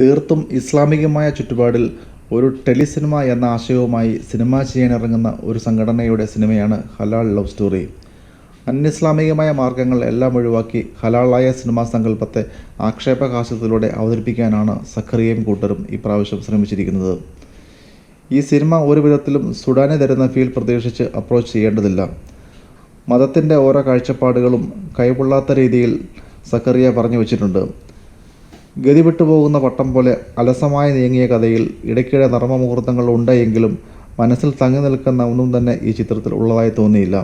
തീർത്തും ഇസ്ലാമികമായ ചുറ്റുപാടിൽ ഒരു ടെലിസിനിമ എന്ന ആശയവുമായി സിനിമ ചെയ്യാനിറങ്ങുന്ന ഒരു സംഘടനയുടെ സിനിമയാണ് ഹലാൽ ലവ് സ്റ്റോറി. അന്യസ്ലാമികമായ മാർഗങ്ങൾ എല്ലാം ഒഴിവാക്കി ഹലാളായ സിനിമാ സങ്കല്പത്തെ ആക്ഷേപകാശത്തിലൂടെ അവതരിപ്പിക്കാനാണ് സഖറിയയും കൂട്ടരും ഇപ്രാവശ്യം ശ്രമിച്ചിരിക്കുന്നത്. ഈ സിനിമ ഒരു വിധത്തിലും സുഡാനെ തരുന്ന ഫീൽ പ്രതീക്ഷിച്ച് അപ്രോച്ച് ചെയ്യേണ്ടതില്ല. മതത്തിന്റെ ഓരോ കാഴ്ചപ്പാടുകളും കൈപൊള്ളാത്ത രീതിയിൽ സക്കറിയ പറഞ്ഞു വച്ചിട്ടുണ്ട്. ഗതി വിട്ടുപോകുന്ന പട്ടം പോലെ അലസമായി നീങ്ങിയ കഥയിൽ ഇടയ്ക്കിടെ നർമ്മമുഹൂർത്തങ്ങൾ ഉണ്ടെങ്കിലും മനസ്സിൽ തങ്ങി നിൽക്കുന്ന ഒന്നും തന്നെ ഈ ചിത്രത്തിൽ ഉള്ളതായി തോന്നിയില്ല.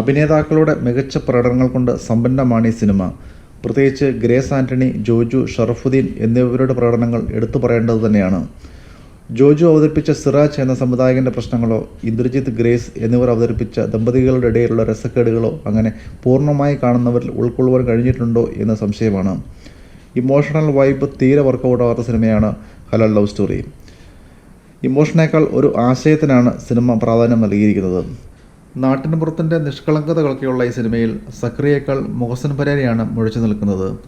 അഭിനേതാക്കളുടെ മികച്ച പ്രകടനങ്ങൾ കൊണ്ട് സമ്പന്നമാണ് ഈ സിനിമ. പ്രത്യേകിച്ച് ഗ്രേസ് ആന്റണി ജോജു ഷറഫുദ്ദീൻ എന്നിവരുടെ പ്രകടനങ്ങൾ എടുത്തു പറയേണ്ടത് തന്നെയാണ്. ജോജു അവതരിപ്പിച്ച സിറാജ് എന്ന സംവിധായകന്റെ പ്രശ്നങ്ങളോ ഇന്ദ്രജിത്ത് ഗ്രേസ് എന്നിവർ അവതരിപ്പിച്ച ദമ്പതികളുടെ ഇടയിലുള്ള രസക്കേടുകളോ അങ്ങനെ പൂർണമായി കാണുന്നവരിൽ ഉൾക്കൊള്ളുവാൻ കഴിഞ്ഞിട്ടുണ്ടോ എന്ന സംശയമാണ്. ഇമോഷണൽ വൈബ് തീരെ വർക്കൗട്ട് ആവാത്ത സിനിമയാണ് ഹലാൽ ലവ് സ്റ്റോറി. ഇമോഷനേക്കാൾ ഒരു ആശയത്തിനാണ് സിനിമ പ്രാധാന്യം നൽകിയിരിക്കുന്നത്. നാട്ടിൻപുറത്തിന്റെ നിഷ്കളങ്കതകളൊക്കെയുള്ള ഈ സിനിമയിൽ സക്രിയേക്കാൾ മുഹസൻ പരേരയാണ് മുഴച്ചു നിൽക്കുന്നത്.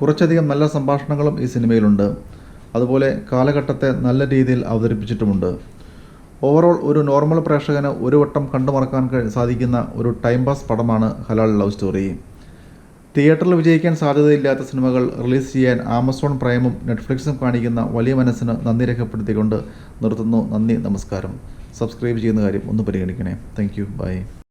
കുറച്ചധികം നല്ല സംഭാഷണങ്ങളും ഈ സിനിമയിലുണ്ട്. അതുപോലെ കാലഘട്ടത്തെ നല്ല രീതിയിൽ അവതരിപ്പിച്ചിട്ടുമുണ്ട്. ഓവറോൾ ഒരു നോർമൽ പ്രേക്ഷകന് ഒരു വട്ടം കണ്ടുമറക്കാൻ സാധിക്കുന്ന ഒരു ടൈം പാസ് പടമാണ് ഹലാൽ ലവ് സ്റ്റോറി. തിയേറ്ററിൽ വിജയിക്കാൻ സാധ്യതയില്ലാത്ത സിനിമകൾ റിലീസ് ചെയ്യാൻ ആമസോൺ പ്രൈമും നെറ്റ്ഫ്ലിക്സും കാണിക്കുന്ന വലിയ മനസ്സിന് നന്ദി രേഖപ്പെടുത്തിക്കൊണ്ട് നിർത്തുന്നു. നന്ദി നമസ്കാരം. സബ്സ്ക്രൈബ് ചെയ്യുന്ന കാര്യം ഒന്ന് പരിഗണിക്കണേ. Thank you. ബൈ.